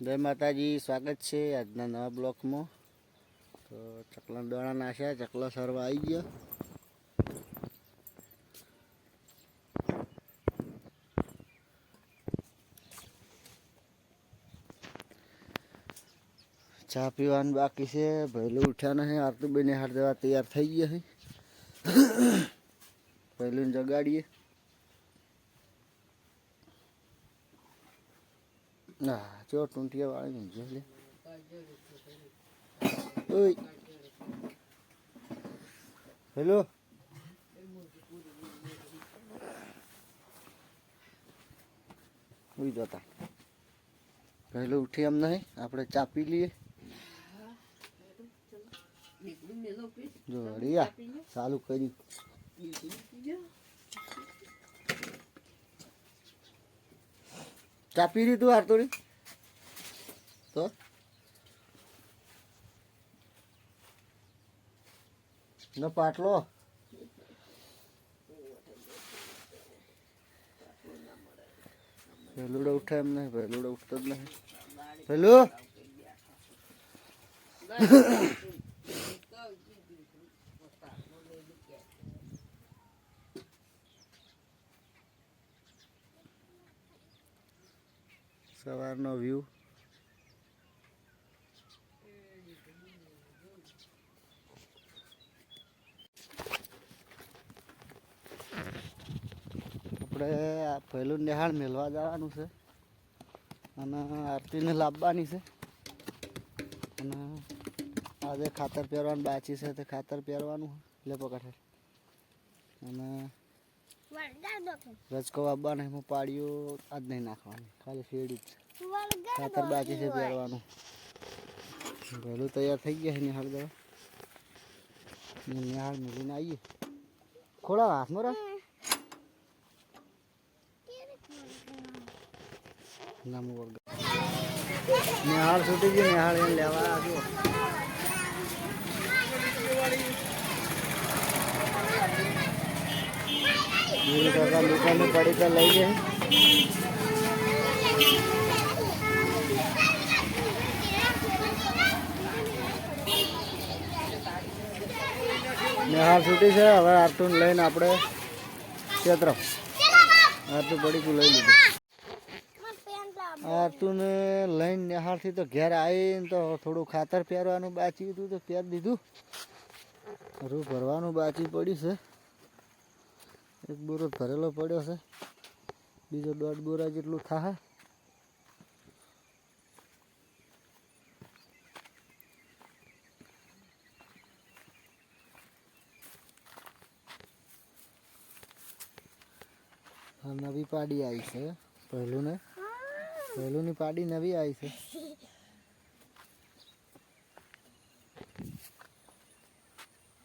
જય માતાજી, સ્વાગત છે આજના નવા બ્લોકમાં. તો ચકલા દોણા નાખ્યા, ચકલા સરવા આવી ગયા. ચા પીવાનું બાકી છે પહેલું ઉઠ્યા નહીં આરતું બેને હાર દેવા તૈયાર થઈ ગયા છે. પહેલું જગાડીએ. ના જો ટૂંટિયા વાળી ઊંઘે લે ઓય હેલો ઉઈ જતા પહેલું ઉઠી એમ નહીં આપણે ચા પી લઈએ જો રિયા ચાલુ કરી ચા પી લીધું હારતોડી તો? ન પાટલો? પેલુડો ઉઠે એમ નહીં પેલુડો ઉઠતો જ નહીં. પેલું સવારનો વ્યૂ આપણે આ પહેલું નિહાળ મેળવા જવાનું છે. અને આરતીને લાવવાની છે. અને આજે ખાતર પહેરવાનું બાચી છે, તે ખાતર પહેરવાનું લે પકડ અને રજકો આપવાનો એમાં પાડ્યો આજ નહીં નાખવાની. ખાલી શેડી જ. ખાતર બાકી છે પહેરવાનું. પહેલું તૈયાર થઈ ગયા છે નિહાળ દવા. નિહાળ મેળવીને આવીએ. ખોળા હાથમાં રાખ નામ વર્ગ નિહાળ છૂટી ગઈ નિહાળ લેવા આવ્યો. મેરી કાકા દુકાને પડી તો લઈ જાય નિહાળ છૂટી છે, હવે આરતું લઈને આપણે ક્ષેત્ર. આરતું પડીકું લઈ લીધું. આરતુને લઈને નિહાળથી તો ઘેર આવીને તો થોડું ખાતર પહેરવાનું બાચી હતું, તો પહેરી દીધું. રૂ ભરવાનું બાકી પડ્યું છે. એક બોરો ભરેલો પડ્યો છે. બીજો દોઢ બોરા જેટલું થાય નવી પાડી આવી છે પહેલું ને પહેલું ની પાડી નવી આવી છે.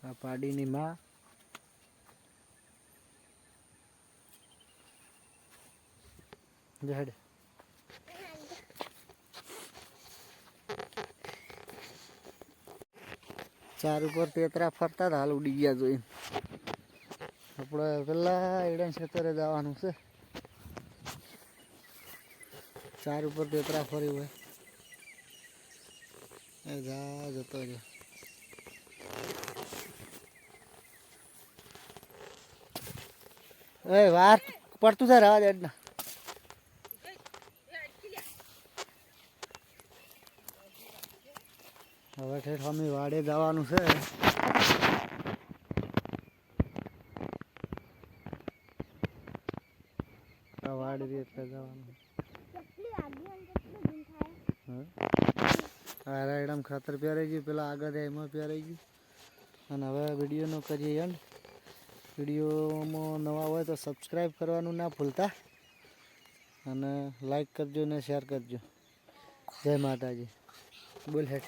આ પાડીની માં જડ ચાર ઉપર તેતરા ફરતા હતા, હાલ ઉડી ગયા જોઈને. આપણે પેલા એડન ક્ષેત્રે જવાનું છે. ચાર ઉપર તેતરા ફરી હોય. એ જા, જતો રહ્યો. એ વાર પડતું છે રવા દેડ હવે ઠેઠ અમે વાડે જવાનું છે. વાડ એટલે જવાનું. રાયડામ ખાતર પહેરાઈ ગયું, પેલા આગળ એમાં પહેરાઈ ગયું. અને હવે વિડીયોનો કરીએ એન્ડ વિડીયોમાં નવા હોય તો સબસ્ક્રાઈબ કરવાનું ના ભૂલતા. અને લાઈક કરજો ને શેર કરજો. જય માતાજી. બોલ હેડ.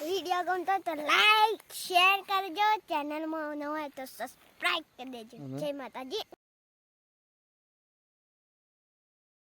વિડિયો ગમતો તો લાઈક શેર કરજો. ચેનલમાં ન હોય તો સબસ્ક્રાઇબ કરી દેજો. જય માતાજી.